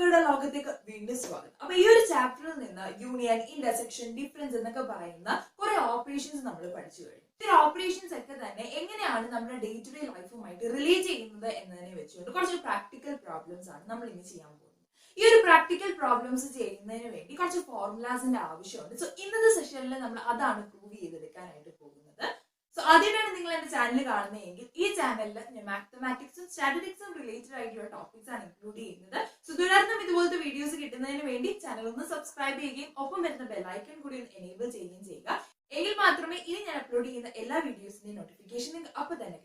കണക്കുകളുടെ ലോകത്തേക്ക് വീണ്ടും സ്വാഗതം. അപ്പൊ ഈ ഒരു ചാപ്റ്ററിൽ നിന്ന് യൂണിയൻ ഇന്റർസെക്ഷൻ ഡിഫറൻസ് എന്നൊക്കെ പറയുന്ന കുറെ ഓപ്പറേഷൻസ് നമ്മൾ പഠിച്ചു കഴിഞ്ഞു. ഈ ഓപ്പറേഷൻസ് ഒക്കെ തന്നെ എങ്ങനെയാണ് നമ്മുടെ ഡേ ടു ഡേ ലൈഫുമായിട്ട് റിലേറ്റ് ചെയ്യുന്നത് എന്നതിനെ വെച്ചുകൊണ്ട് കുറച്ച് പ്രാക്ടിക്കൽ പ്രോബ്ലംസ് ആണ് നമ്മൾ ഇനി ചെയ്യാൻ പോകുന്നത്. ഈ ഒരു പ്രാക്ടിക്കൽ പ്രോബ്ലംസ് ചെയ്യുന്നതിന് വേണ്ടി കുറച്ച് ഫോർമുലാസിന്റെ ആവശ്യമുണ്ട്. സോ ഇന്നത്തെ സെഷനിൽ നമ്മൾ അതാണ് പ്രൂവ് ചെയ്തെടുക്കാനായിട്ട് പോകുന്നത്. സോ ആദ്യമായിട്ടാണ് നിങ്ങൾ എന്റെ ചാനൽ കാണുന്നതെങ്കിൽ ഈ ചാനലിൽ ഞാൻ മാത്തമാറ്റിക്സും സ്റ്റാറ്റിസ്റ്റിക്സും റിലേറ്റഡ് ആയിട്ടുള്ള ടോപ്പിക്സ് ആണ് ഇൻക്ലൂഡ് ചെയ്യുന്നത്. സോ തുടർന്നും ഇതുപോലത്തെ വീഡിയോസ് കിട്ടുന്നതിന് വേണ്ടി ചാനൽ ഒന്ന് സബ്സ്ക്രൈബ് ചെയ്യുകയും ഒപ്പം വരുന്ന ബെല്ലൈക്കൺ കൂടി ഒന്ന് എനേബിൾ ചെയ്യുകയും ചെയ്യുക. എങ്കിൽ മാത്രമേ ഇനി ഞാൻ അപ്ലോഡ് ചെയ്യുന്ന എല്ലാ വീഡിയോസിന്റെയും നോട്ടിഫിക്കേഷൻ നിങ്ങൾക്ക് അപ്പൊ തന്നെ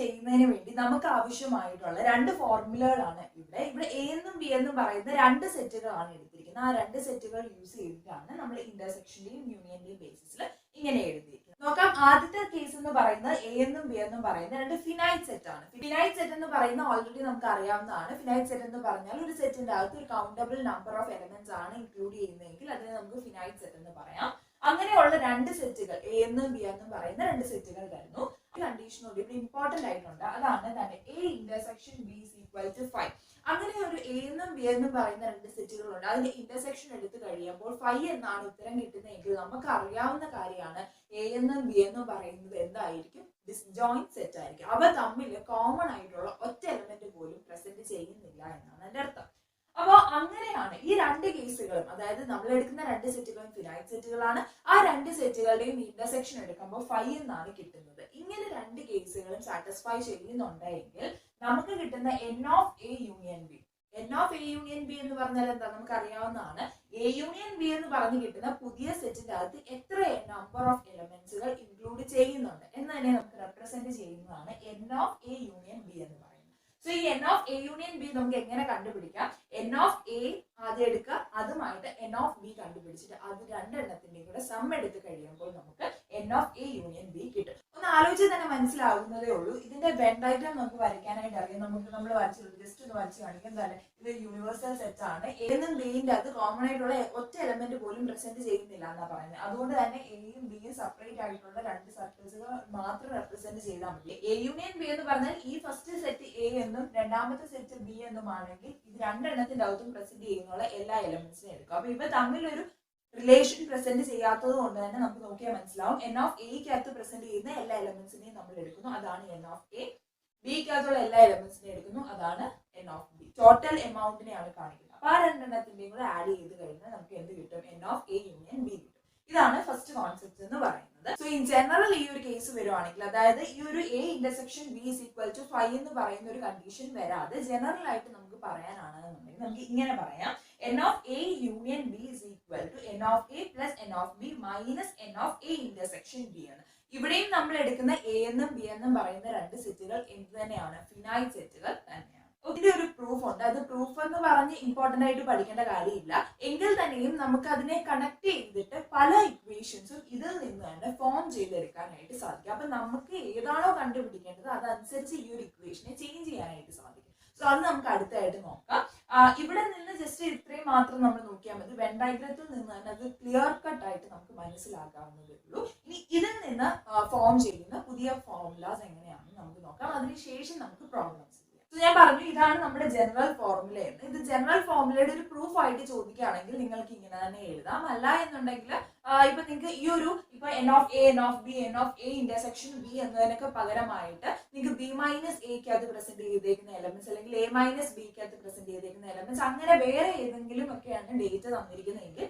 ചെയ്യുന്നതിന് വേണ്ടി നമുക്ക് ആവശ്യമായിട്ടുള്ള രണ്ട് ഫോർമുലകളാണ് ഇവിടെ. ഇവിടെ എ എന്നും ബി എന്നും പറയുന്ന രണ്ട് സെറ്റുകളാണ് എടുത്തിരിക്കുന്നത്. ആ രണ്ട് സെറ്റുകൾ യൂസ് ചെയ്തിട്ടാണ് നമ്മൾ ഇന്റർസെക്ഷന്റെയും യൂണിയന്റെയും ബേസിസിൽ ഇങ്ങനെ എഴുതിയിരിക്കുന്നത്. നോക്കാം. ആദ്യത്തെ കേസ് എന്ന് പറയുന്നത് എ എന്നും ബി എന്നും പറയുന്ന രണ്ട് ഫിനൈറ്റ് സെറ്റ് ആണ്. ഫിനൈറ്റ് സെറ്റ് എന്ന് പറയുന്ന ഓൾറെഡി നമുക്ക് അറിയാവുന്നതാണ്. ഫിനൈറ്റ് സെറ്റ് എന്ന് പറഞ്ഞാൽ ഒരു സെറ്റിന്റെ അകത്ത് ഒരു കൗണ്ടബിൾ നമ്പർ ഓഫ് എലമെന്റ്സ് ആണ് ഇൻക്ലൂഡ് ചെയ്യുന്നതെങ്കിൽ അതിനെ നമുക്ക് ഫിനൈറ്റ് സെറ്റ് എന്ന് പറയാം. അങ്ങനെയുള്ള രണ്ട് സെറ്റുകൾ എ എന്നും ബി എന്നും പറയുന്ന രണ്ട് സെറ്റുകൾ തരുന്നു കണ്ടീഷൻ കൂടി ഇവിടെ ഇമ്പോർട്ടന്റ് ആയിട്ടുണ്ട്. അതാണ് തന്നെ A intersection B is equal to five അങ്ങനെ ഒരു എ എന്നും ബി എന്നും പറയുന്ന രണ്ട് സെറ്റുകളുണ്ട്. അതിന്റെ ഇന്റർസെക്ഷൻ എടുത്തു കഴിയുമ്പോൾ ഫൈവ് എന്നാണ് ഉത്തരം കിട്ടുന്നതെങ്കിൽ നമുക്ക് അറിയാവുന്ന കാര്യമാണ് എ എന്നും ബി എന്നും പറയുന്നത് എന്തായിരിക്കും? ഡിസ്ജോയിന്റ് സെറ്റ് ആയിരിക്കും. അവ തമ്മിൽ കോമൺ ആയിട്ടുള്ള ഒറ്റ എലമെന്റ് പോലും പ്രസന്റ് ചെയ്യുന്നില്ല എന്നാണ് എന്റെ അർത്ഥം. അപ്പോ അങ്ങനെയാണ് ഈ രണ്ട് കേസുകളും അതായത് നമ്മൾ എടുക്കുന്ന രണ്ട് സെറ്റുകളും ഫിനൈറ്റ് സെറ്റുകളാണ്. ആ രണ്ട് സെറ്റുകളുടെയും ഇന്റർസെക്ഷൻ എടുക്കുമ്പോൾ ഫൈവ് എന്നാണ് കിട്ടുന്നത്. ഇങ്ങനെ രണ്ട് കേസുകളും സാറ്റിസ്ഫൈ ചെയ്യുന്നുണ്ടെങ്കിൽ നമുക്ക് കിട്ടുന്ന N of A union B N of A union B എന്ന് പറഞ്ഞാൽ എന്താ? നമുക്ക് അറിയാവുന്നതാണ് എ യൂണിയൻ ബി എന്ന് പറഞ്ഞു കിട്ടുന്ന പുതിയ സെറ്റിന്റെ അകത്ത് എത്ര നമ്പർ ഓഫ് എലമെന്റ്സുകൾ ഇൻക്ലൂഡ് ചെയ്യുന്നുണ്ട്. എന്ന് തന്നെ നമുക്ക് റെപ്രസെന്റ് ചെയ്യുന്നതാണ് N of A union B എന്ന് പറയുന്നത്. സോ ഈ N of A union B നമുക്ക് എങ്ങനെ കണ്ടുപിടിക്കാം? എൻ ഓഫ് എ ആദ്യം എടുക്കുക. അതുമായിട്ട് എൻ ഓഫ് ബി കണ്ടുപിടിച്ചിട്ട് അത് രണ്ടെണ്ണത്തിന്റെയും കൂടെ സം കഴിയുമ്പോൾ നമുക്ക് N of A union B കിട്ടും. ഒന്ന് ആലോചിച്ച് തന്നെ മനസ്സിലാവുന്നതേ ഉള്ളൂ. ഇതിന്റെ വെൻ ഡയഗ്രാം നമുക്ക് വരയ്ക്കാനായിട്ട് അറിയാം. നമുക്ക് നമ്മൾ വരച്ചുള്ളൂ ജസ്റ്റ് ഒന്ന് വരച്ച് കാണിക്കും. എന്താണ്? ഇത് യൂണിവേഴ്സൽ സെറ്റ് ആണ്. എന്നും ബിന്റെ അത് കോമൺ ആയിട്ടുള്ള ഒറ്റ എലമെന്റ് പോലും പ്രസന്റ് ചെയ്യുന്നില്ല എന്നാ പറയുന്നത് അതുകൊണ്ട് തന്നെ എയും ബിയും സെപ്പറേറ്റ് ആയിട്ടുള്ള രണ്ട് സർക്കിൾസുകൾ മാത്രം റെപ്രസെന്റ് ചെയ്താൽ മതി. എ യൂണിയൻ ബി എന്ന് പറഞ്ഞാൽ ഈ ഫസ്റ്റ് സെറ്റ് എ എന്നും രണ്ടാമത്തെ സെറ്റ് ബി എന്നുമാണെങ്കിൽ ഇത് രണ്ടെണ്ണത്തിന്റെ അകത്തും പ്രസന്റ് ചെയ്യുന്നുള്ള എല്ലാ എലമെന്റ്സിനും എടുക്കും. അപ്പൊ ഇവ തമ്മിലൊരു റിലേഷൻ പ്രസന്റ് ചെയ്യാത്തത് കൊണ്ട് തന്നെ നമുക്ക് നോക്കിയാൽ മനസ്സിലാവും. എൻ ഓഫ് എക്കകത്ത് പ്രസന്റ് ചെയ്യുന്ന എല്ലാ എലമെന്റ്സിനെയും നമ്മൾ എടുക്കുന്നു. അതാണ് എൻ ഓഫ് എ ബിക്കകത്തുള്ള എല്ലാ എലമെന്റ്സിനെയും എടുക്കുന്നു. അതാണ് എൻ ഓഫ് ബി ടോട്ടൽ എമൗണ്ടിനെയാണ് കാണിക്കുന്നത്. അപ്പൊ ആ രണ്ടെണ്ണത്തിന്റെയും കൂടെ ആഡ് ചെയ്ത് കഴിഞ്ഞാൽ നമുക്ക് എന്ത് കിട്ടും? N of A union B കിട്ടും. ഇതാണ് ഫസ്റ്റ് കോൺസെപ്റ്റ് എന്ന് പറയുന്നത്. സോ ഇൻ ജനറൽ ഈ ഒരു കേസ് വരുവാണെങ്കിൽ അതായത് ഈ ഒരു A intersection B is equal to five എന്ന് പറയുന്ന ഒരു കണ്ടീഷൻ വരാതെ ജനറൽ ആയിട്ട് നമുക്ക് പറയാനാണെന്നുണ്ടെങ്കിൽ നമുക്ക് ഇങ്ങനെ പറയാം. N of a union b is equal to n of a plus n of b minus n of a intersection b ആണ്. ഇവിടെയും നമ്മൾ എടുക്കുന്ന എ എന്നും ബി എന്നും പറയുന്ന രണ്ട് സെറ്റുകൾ എന്ത് തന്നെയാണ്? ഫിനൈറ്റ് സെറ്റുകൾ തന്നെയാണ്. ഇതിന്റെ ഒരു പ്രൂഫ് ഉണ്ട്. അത് പ്രൂഫ് എന്ന് പറഞ്ഞ് ഇമ്പോർട്ടന്റ് ആയിട്ട് പഠിക്കേണ്ട കാര്യമില്ല. എങ്കിൽ തന്നെയും നമുക്ക് അതിനെ കണക്ട് ചെയ്തിട്ട് പല ഇക്വേഷൻസും ഇതിൽ നിന്ന് തന്നെ ഫോം ചെയ്തെടുക്കാനായിട്ട് സാധിക്കും. അപ്പൊ നമുക്ക് ഏതാണോ കണ്ടുപിടിക്കേണ്ടത് അതനുസരിച്ച് ഈ ഒരു ഇക്വേഷനെ ചേഞ്ച് ചെയ്യാനായിട്ട് സാധിക്കും. സോ അത് നമുക്ക് അടുത്തായിട്ട് നോക്കാം. ഇവിടെ നിന്ന് ജസ്റ്റ് ഇത്രയും മാത്രം നമ്മൾ നോക്കിയാൽ മതി. വെൻ ഡയഗ്രത്തിൽ നിന്ന് തന്നെ അത് ക്ലിയർ കട്ട് ആയിട്ട് നമുക്ക് മനസ്സിലാക്കാവുന്നതേ ഉള്ളൂ. ഇനി ഇതിൽ നിന്ന് ഫോം ചെയ്യുന്ന പുതിയ ഫോർമുലാസ് എങ്ങനെയാണെന്ന് നമുക്ക് നോക്കാം. അതിനുശേഷം നമുക്ക് പ്രോബ്ലംസ് ഞാൻ പറഞ്ഞു ഇതാണ് നമ്മുടെ ജനറൽ ഫോർമുല എന്ന്. ഇത് ജനറൽ ഫോർമുലയുടെ ഒരു പ്രൂഫ് ആയിട്ട് ചോദിക്കുകയാണെങ്കിൽ നിങ്ങൾക്ക് ഇങ്ങനെ തന്നെ എഴുതാം. അല്ല എന്നുണ്ടെങ്കിൽ ഇപ്പൊ നിങ്ങൾക്ക് ഈ ഒരു ഇപ്പൊ N of A N of B N of A intersection B എന്നതിനൊക്കെ പകരമായിട്ട് നിങ്ങൾക്ക് ബി മൈനസ് എക്ക് അത് പ്രസന്റ് ചെയ്തേക്കുന്ന എലമെന്റ്സ് അല്ലെങ്കിൽ എ മൈനസ് ബിക്ക് അത് പ്രസന്റ് ചെയ്തേക്കുന്ന എലമെന്റ്സ് അങ്ങനെ വേറെ ഏതെങ്കിലും ഒക്കെയാണ് ഡേറ്റ് തന്നിരിക്കുന്നതെങ്കിൽ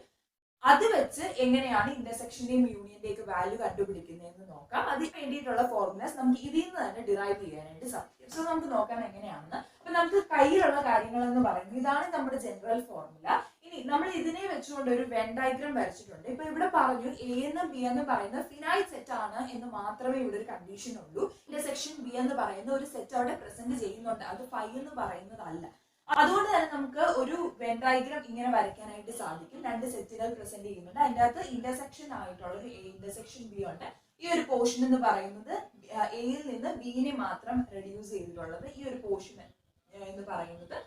അത് വെച്ച് എങ്ങനെയാണ് ഇന്റർസെക്ഷന്റെയും യൂണിയന്റെയും വാല്യൂ കണ്ടുപിടിക്കുന്നതെന്ന് നോക്കാം. അതിന് വേണ്ടിയിട്ടുള്ള ഫോർമുലസ് നമുക്ക് ഇതിൽ നിന്ന് തന്നെ ഡിറൈവ് ചെയ്യാനായിട്ട് സാധിക്കും. സോ നമുക്ക് നോക്കാം എങ്ങനെയാണെന്ന്. അപ്പൊ നമുക്ക് കയ്യിലുള്ള കാര്യങ്ങൾ എന്ന് പറയുന്നത് ഇതാണ് നമ്മുടെ ജനറൽ ഫോർമുല ഇനി നമ്മൾ ഇതിനെ വെച്ചുകൊണ്ട് ഒരു വെൻ ഡയഗ്രാം വരച്ചിട്ടുണ്ട്. ഇപ്പൊ ഇവിടെ പറഞ്ഞു എ എന്നും ബി എന്ന് പറയുന്ന ഫിനൈറ്റ് സെറ്റ് ആണ് എന്ന് മാത്രമേ ഇവിടെ ഒരു കണ്ടീഷൻ ഉള്ളൂ. ഇന്റർസെക്ഷൻ ബി എന്ന് പറയുന്ന ഒരു സെറ്റ് അവിടെ പ്രസന്റ് ചെയ്യുന്നുണ്ട്. അത് ഫൈ എന്ന് പറയുന്നതല്ല. അതുകൊണ്ട് തന്നെ നമുക്ക് ഒരു വെൻ ഡയഗ്രാം ഇങ്ങനെ വരയ്ക്കാനായിട്ട് സാധിക്കും. രണ്ട് സെറ്റുകൾ പ്രസന്റ് ചെയ്യുന്നുണ്ട്. അതിന്റെ അകത്ത് ഇന്റർസെക്ഷൻ ആയിട്ടുള്ള ഒരു ഇന്റർസെക്ഷൻ ബി ഉണ്ട്. ഈ ഒരു പോർഷൻ എന്ന് പറയുന്നത് എയിൽ നിന്ന് ബിനെ മാത്രം റെഡ്യൂസ് ചെയ്തിട്ടുള്ളത് ഈ ഒരു പോർഷൻ എന്ന് പറയുന്നത്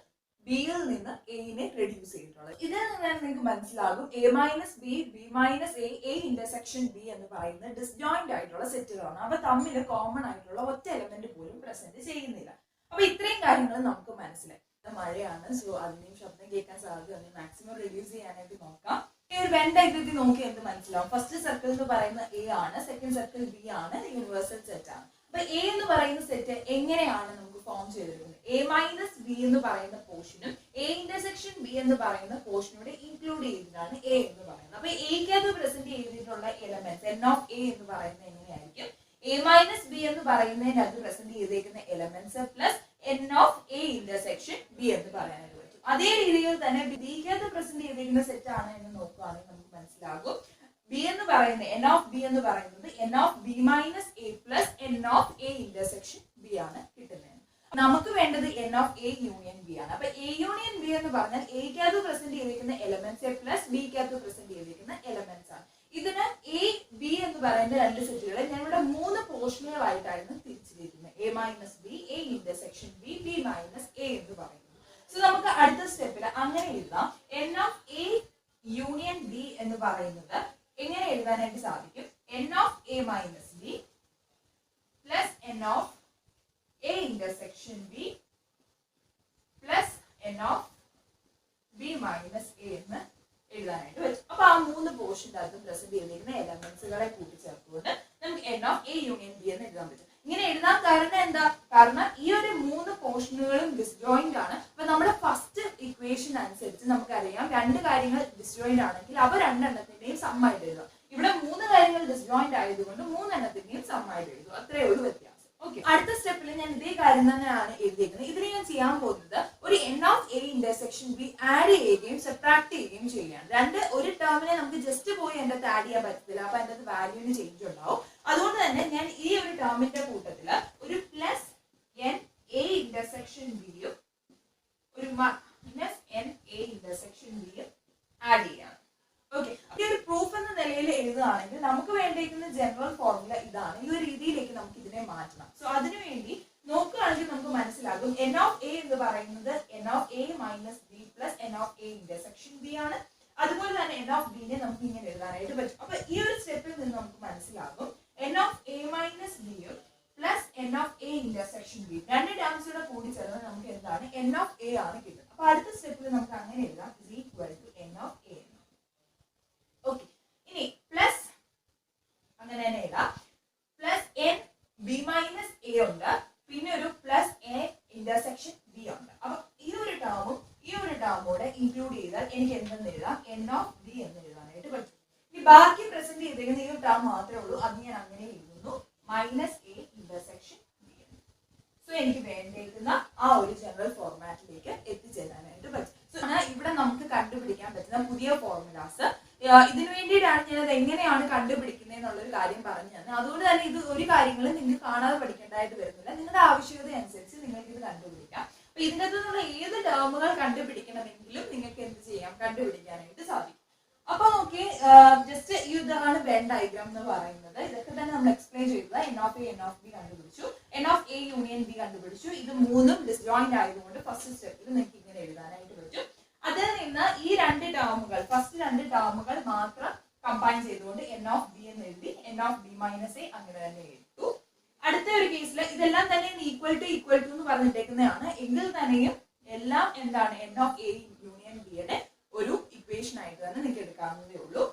ബിയിൽ നിന്ന് എയിനെ റെഡ്യൂസ് ചെയ്തിട്ടുള്ളത്. ഇതിൽ നിന്ന് നിങ്ങൾക്ക് മനസ്സിലാകും. A minus B B minus A A intersection B എന്ന് പറയുന്നത് ഡിസ്ജോയിന്റ് ആയിട്ടുള്ള സെറ്റുകളാണ് അപ്പൊ തമ്മിൽ കോമൺ ആയിട്ടുള്ള ഒറ്റ എലമെന്റ് പോലും പ്രസന്റ് ചെയ്യുന്നില്ല. അപ്പൊ ഇത്രയും കാര്യങ്ങൾ നമുക്ക് മനസ്സിലായി. മഴയാണ്. സോ അതിനെയും ശബ്ദം കേൾക്കാൻ സാധ്യത മാക്സിമം റെഡ്യൂസ് ചെയ്യാനായിട്ട് നോക്കാം. ഈ ഒരു വെൻ ഡയഗ്രത്തിൽ നോക്കി എന്ത് മനസ്സിലാവും? ഫസ്റ്റ് സർക്കിൾ എന്ന് പറയുന്ന എ ആണ് സെക്കൻഡ് സർക്കിൾ ബി ആണ് യൂണിവേഴ്സൽ സെറ്റ് ആണ്. അപ്പൊ എ എന്ന് പറയുന്ന സെറ്റ് എങ്ങനെയാണ് നമുക്ക് ഫോം ചെയ്തിരിക്കുന്നത്? എ മൈനസ് ബി എന്ന് പറയുന്ന പോർഷനും എ ഇന്റർസെക്ഷൻ ബി എന്ന് പറയുന്ന പോർഷനോട് ഇൻക്ലൂഡ് ചെയ്തിട്ടാണ് എ എന്ന് പറയുന്നത്. അപ്പൊ എക്കകത്ത് പ്രസന്റ് ചെയ്തിട്ടുള്ള എലമെന്റ്സ് എൻ ഓഫ് എ എന്ന് പറയുന്നത് എങ്ങനെയായിരിക്കും? എ മൈനസ് ബി എന്ന് പറയുന്നതിനകത്ത് പ്രസന്റ് ചെയ്തേക്കുന്ന elements plus N of A intersection B എന്ന് പറയാനായിട്ട് പറ്റും. അതേ രീതിയിൽ തന്നെ ബിക്കകത്ത് പ്രസന്റ് ചെയ്തിരിക്കുന്ന സെറ്റ് ആണ് എന്ന് നോക്കുകയാണെങ്കിൽ നമുക്ക് മനസ്സിലാകും. ബി എന്ന് പറയുന്നത് എൻ ഓഫ് ബി എന്ന് പറയുന്നത് N of B minus A plus N of A intersection B ആണ് കിട്ടുന്നത്. നമുക്ക് വേണ്ടത് N of A union B ആണ്. അപ്പൊ എ യൂണിയൻ ബി എന്ന് പറഞ്ഞാൽ എക്കകത്ത് പ്രസന്റ് ചെയ്തിരിക്കുന്ന എലമെന്റ്സ് പ്ലസ് ബിക്കകത്ത് പ്രസന്റ് ചെയ്തിരിക്കുന്ന എലമെന്റ്സ് ആണ്. ഇതിന് എ ബി എന്ന് പറയുന്ന രണ്ട് സെറ്റുകളെ ഇവിടെ മൂന്ന് പോർഷനുകളായിട്ടായിരുന്നു തിരിച്ചിരിക്കുന്നത്. A minus B A intersection B B minus A എന്ന് പറയുന്നത്. സോ നമുക്ക് അടുത്ത സ്റ്റെപ്പിൽ അങ്ങനെ എഴുതാം. N of A union B എന്ന് പറയുന്നത് എങ്ങനെ എഴുതാനായിട്ട് സാധിക്കും? N of A minus B plus N of A intersection B plus N of B minus A എന്ന് എഴുതാനായിട്ട് പറ്റും. അപ്പൊ ആ മൂന്ന് പോർഷന്റെ അകത്ത് പ്രസന്റ് ചെയ്തിരിക്കുന്ന എലമെന്റ്സുകളെ കൂട്ടിച്ചേർത്തുകൊണ്ട് നമുക്ക് N of A union B എന്ന് എഴുതാൻ പറ്റും. ഇങ്ങനെ എഴുതാൻ കാരണം എന്താ? കാരണം ഈ ഒരു മൂന്ന് പോർഷനുകളും ഡിസ്ജോയിന്റ് ആണ്. അപ്പൊ നമ്മുടെ ഫസ്റ്റ് ഇക്വേഷൻ അനുസരിച്ച് നമുക്കറിയാം രണ്ട് കാര്യങ്ങൾ ഡിസ്ജോയിന്റ് ആണെങ്കിൽ അവ രണ്ടെണ്ണത്തിന്റെയും സമ്മായിട്ട് എഴുതാം. ഇവിടെ മൂന്ന് കാര്യങ്ങൾ ഡിസ്ജോയിന്റ് ആയതുകൊണ്ട് മൂന്നെണ്ണത്തിന്റെയും സമ്മായിട്ട് എഴുതും. അത്രേ ഒരു വ്യത്യാസം. ഓക്കെ അടുത്ത സ്റ്റെപ്പിൽ ഞാൻ ഇതേ കാര്യം തന്നെയാണ് എഴുതിയിരിക്കുന്നത് ഇതിന് ഞാൻ ചെയ്യാൻ പോകുന്നത് ഒരു N of A intersection B add ചെയ്യുകയും സെപ്രാക്ട് ചെയ്യുകയും ചെയ്യുകയാണ്. രണ്ട് ഒരു ടേമിനെ നമുക്ക് ജസ്റ്റ് പോയി എന്റെ അകത്ത് ആഡ് ചെയ്യാൻ പറ്റത്തില്ല. അപ്പൊ എന്റെ അത് വാല്യൂവിന് ചേഞ്ച് ഉണ്ടാവും. അതുകൊണ്ട് തന്നെ ഞാൻ ഈ ഒരു ടേമിന്റെ കൂട്ടത്തിൽ ഒരു പ്ലസ് എൻ എ ഇന്റർസെക്ഷൻ ബിയും ഒരു മൈനസ് എൻ എ ഇന്റർസെക്ഷൻ ബിയും ആഡ് ചെയ്യാണ്. ഓക്കെ ഈ ഒരു പ്രൂഫ് എന്ന നിലയിൽ എഴുതുകയാണെങ്കിൽ നമുക്ക് വേണ്ടിയിരിക്കുന്ന ജനറൽ ഫോർമുല ഇതാണ്. ഈ ഒരു രീതിയിലേക്ക് നമുക്ക് ഇതിനെ മാറ്റണം. സോ അതിനുവേണ്ടി നോക്കുകയാണെങ്കിൽ നമുക്ക് മനസ്സിലാകും എൻ ഓഫ് എ എന്ന് പറയുന്നത് minus B plus N of A intersection B ആണ്. അതുപോലെ തന്നെ എൻ ഓഫ് ബിനെ നമുക്ക് ഇങ്ങനെ എഴുതാനായിട്ട് പറ്റും. അപ്പൊ ഈ ഒരു സ്റ്റെപ്പിൽ നിന്ന് നമുക്ക് മനസ്സിലാകും. എൻ ഓഫ് എ മൈനസ് ബിയും plus N of A intersection B രണ്ട് ടേംസുകൂടെ കൂടി ചേർന്ന് നമുക്ക് എന്താണ്? എൻ ഓഫ് എ ആണ് കിട്ടുന്നത് അപ്പൊ അടുത്ത സ്റ്റെപ്പിൽ നമുക്ക് അങ്ങനെ എഴുതാം is equal to N of A okay ഇനി പ്ലസ് അങ്ങനെ തന്നെ എഴുതാം plus N B minus A ഉണ്ട് പിന്നെ ഒരു പ്ലസ് എ ഇന്റർസെക്ഷൻ ബി ഉണ്ട് അപ്പൊ ഈ ഒരു ടേമും ഈ ഒരു ടേമൂടെ ഇൻക്ലൂഡ് ചെയ്താൽ എനിക്ക് എന്തെന്ന് എഴുതാം? എൻ ഓഫ് ബി എന്ന് എഴുതാനായിട്ട് പറ്റും ഈ ബാക്കി പ്രസന്റ് ചെയ്തിരിക്കുന്ന ഈ ഒരു ടേം മാത്രമേ ഉള്ളൂ. അത് ഞാൻ അങ്ങനെ എഴുതുന്നു. Minus A intersection B so എനിക്ക് വേണ്ടിയിരിക്കുന്ന ആ ഒരു ജനറൽ ഫോർമാറ്റിലേക്ക് എത്തിച്ചേരാനായിട്ട് പറ്റും. സോ ഇവിടെ നമുക്ക് കണ്ടുപിടിക്കാൻ പറ്റുന്ന പുതിയ ഫോർമുലാസ് ഇതിനു വേണ്ടിയിട്ടാണ് ഞാൻ അത് എങ്ങനെയാണ് കണ്ടുപിടിക്കുന്നത് എന്നുള്ളൊരു കാര്യം പറഞ്ഞു തന്നെ അതുകൊണ്ട് തന്നെ ഇത് ഒരു കാര്യങ്ങളും നിങ്ങൾക്ക് കാണാതെ പഠിക്കേണ്ടതായിട്ട് വരുന്നില്ല. നിങ്ങളുടെ ആവശ്യകത അനുസരിച്ച് നിങ്ങൾക്ക് ഇത് കണ്ടുപിടിക്കാം. ഇതിന്റെ അകത്തുനിന്നുള്ള ഏത് ടേമുകൾ കണ്ടുപിടിക്കണമെങ്കിലും നിങ്ങൾക്ക് എന്ത് ചെയ്യാം? കണ്ടുപിടിക്കാനായിട്ട് സാധിക്കും. അപ്പൊ നോക്കി ജസ്റ്റ് ഈ ഇതാണ് വെൻ ഡയഗ്രാം എന്ന് പറയുന്നത്. ഇതൊക്കെ തന്നെ നമ്മൾ എക്സ്പ്ലെയിൻ ചെയ്തത്. N of A N of B കണ്ടുപിടിച്ചു. N of A union B കണ്ടുപിടിച്ചു. ഇത് മൂന്നും ഡിസ്ജോയിന്റ് ആയതുകൊണ്ട് ഫസ്റ്റ് സ്റ്റെപ്പിൽ നിങ്ങൾക്ക് ഇങ്ങനെ എഴുതാനായിട്ട് പറ്റും. അതിൽ നിന്ന് ഈ രണ്ട് ടേമുകൾ ഫസ്റ്റ് രണ്ട് ടേമുകൾ മാത്രം കമ്പൈൻ ചെയ്തുകൊണ്ട് എൻ ഓഫ് ബി എന്ന് എഴുതി N of B minus A അങ്ങനെ തന്നെ എഴുതു. അടുത്ത ഒരു കേസിൽ ഇതെല്ലാം തന്നെ ഈക്വൽ ടു ഈക്വൽ ടു എന്ന് പറഞ്ഞിട്ടേക്കുന്നതാണ്. എങ്കിൽ തന്നെയും എല്ലാം എന്താണ് എൻ ഓഫ് എ യൂണിയൻ ബിയുടെ ഒരു ഇക്വേഷൻ ആയിട്ട് തന്നെ നിങ്ങൾക്ക് എടുക്കാവുന്നതേ ഉള്ളൂ.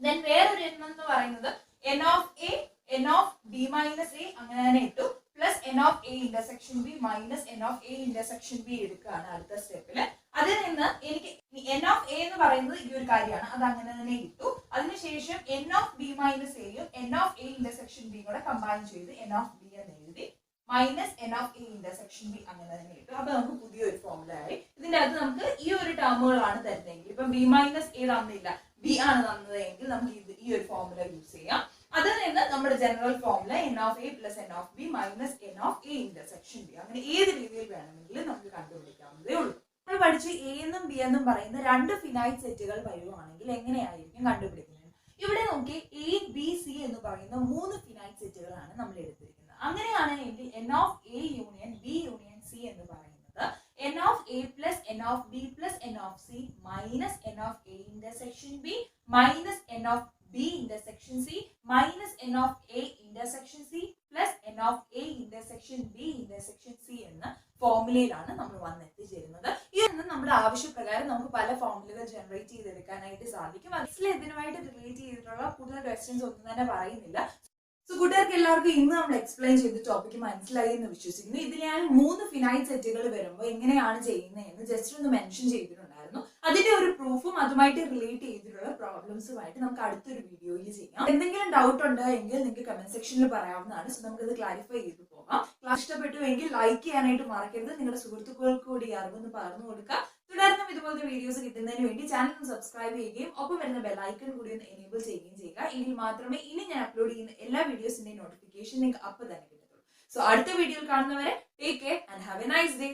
ദെൻ വേറൊരു എണ്ണം എന്ന് പറയുന്നത് n of A n of B minus A അങ്ങനെ തന്നെ ഇട്ടു. Plus n of A intersection B minus n of A intersection B എടുക്കുകയാണ് അടുത്ത സ്റ്റെപ്പിൽ അതിൽ നിന്ന് എനിക്ക് എൻ ഓഫ് എ എന്ന് പറയുന്നത് ഈ ഒരു കാര്യമാണ്. അത് അങ്ങനെ തന്നെ കിട്ടു അതിനുശേഷം എൻ ഓഫ് മൈനസ് എയും n of A intersection B കൂടെ കമ്പൈൻ ചെയ്ത് എൻ ഓഫ് ബി എന്ന് എഴുതി minus n of A intersection B അങ്ങനെ തന്നെ കിട്ടും. അപ്പൊ നമുക്ക് പുതിയൊരു ഫോർമുല ആയി. ഇതിന്റെ അകത്ത് നമുക്ക് ഈ ഒരു ടേമുകളാണ് തരുന്നതെങ്കിൽ ഇപ്പൊ ബി മൈനസ് എ തന്നില്ല. ബി ആണ് തന്നതെങ്കിൽ നമുക്ക് ഇത് ഈ ഒരു ഫോർമുല യൂസ് ചെയ്യാം. അതിൽ നിന്ന് നമ്മുടെ general formula n of A plus n of B minus n of A intersection B അങ്ങനെ ഏത് രീതിയിൽ വേണമെങ്കിലും നമുക്ക് കണ്ടുപിടിക്കാവുന്നതേ ഉള്ളൂ. നമ്മൾ പഠിച്ച് എ എന്നും ബി എന്നും പറയുന്ന രണ്ട് ഫിനൈറ്റ് സെറ്റുകൾ വരുവാണെങ്കിൽ എങ്ങനെയായിരിക്കും കണ്ടുപിടിക്കുന്നത്? ഇവിടെ നോക്കി എ ബി സി എന്ന് പറയുന്ന മൂന്ന് ഫിനൈറ്റ് സെറ്റുകളാണ് നമ്മൾ എടുത്തിരിക്കുന്നത്. അങ്ങനെയാണെങ്കിൽ n of A union B union C എന്ന് പറയുന്നത്. N of A plus n of B plus n of C minus n of A intersection B minus n of B intersection C minus n of A intersection C plus n of A intersection B intersection C എന്ന ഫോർമുലയിലാണ് നമ്മൾ വന്നെത്തിച്ചേരുന്നത്. ഇതൊന്നും നമ്മുടെ ആവശ്യപ്രകാരം നമുക്ക് പല ഫോർമുലകൾ generate ചെയ്തെടുക്കാനായിട്ട് സാധിക്കും. അതിൽ ഇതിനുമായിട്ട് റിലേറ്റ് ചെയ്തിട്ടുള്ള കൂടുതൽ ക്വസ്റ്റ്യൻസ് ഒന്നും തന്നെ പറയുന്നില്ല. സോ കൂട്ടുകാർക്ക് എല്ലാവർക്കും ഇന്ന് നമ്മൾ എക്സ്പ്ലെയിൻ ചെയ്ത ടോപ്പിക്ക് മനസ്സിലായി എന്ന് വിശ്വസിക്കുന്നു. ഇതിൽ ഞാൻ മൂന്ന് ഫിനൈറ്റ് സെറ്റുകൾ വരുമ്പോൾ എങ്ങനെയാണ് ചെയ്യുന്നത് എന്ന് ജസ്റ്റ് ഒന്ന് മെൻഷൻ ചെയ്തിട്ടുണ്ടായിരുന്നു. അതിന്റെ ഒരു പ്രൂഫും അതുമായിട്ട് റിലേറ്റ് ചെയ്തിട്ടുള്ള പ്രോബ്ലംസുമായിട്ട് നമുക്ക് അടുത്തൊരു വീഡിയോയിൽ ചെയ്യാം. എന്തെങ്കിലും ഡൗട്ട് ഉണ്ട് എങ്കിൽ നിങ്ങൾക്ക് കമന്റ് സെക്ഷനിൽ പറയാവുന്നതാണ്. സോ നമുക്കത് ക്ലാരിഫൈ ചെയ്ത് പോകാം. ക്ലാസ് ഇഷ്ടപ്പെട്ടു എങ്കിൽ ലൈക്ക് ചെയ്യാനായിട്ട് മറക്കരുത്. നിങ്ങളുടെ സുഹൃത്തുക്കൾക്ക് കൂടി അറിവൊന്ന് പറഞ്ഞു കൊടുക്കുക തുടർന്നും ഇതുപോലത്തെ വീഡിയോസ് കിട്ടുന്നതിന് വേണ്ടി ചാനൽ സബ്സ്ക്രൈബ് ചെയ്യുകയും ഒപ്പം വരുന്ന ബെല്ലൈക്കൺ കൂടി ഒന്ന് എനേബിൾ ചെയ്യുകയും ചെയ്യുക. എങ്കിൽ മാത്രമേ ഇനി ഞാൻ അപ്ലോഡ് ചെയ്യുന്ന എല്ലാ വീഡിയോസിന്റെയും നോട്ടിഫിക്കേഷൻ നിങ്ങൾക്ക് അപ്പോൾ തന്നെ കിട്ടത്തുള്ളൂ. സോ അടുത്ത വീഡിയോയിൽ കാണുന്നവരെ take care and have a nice day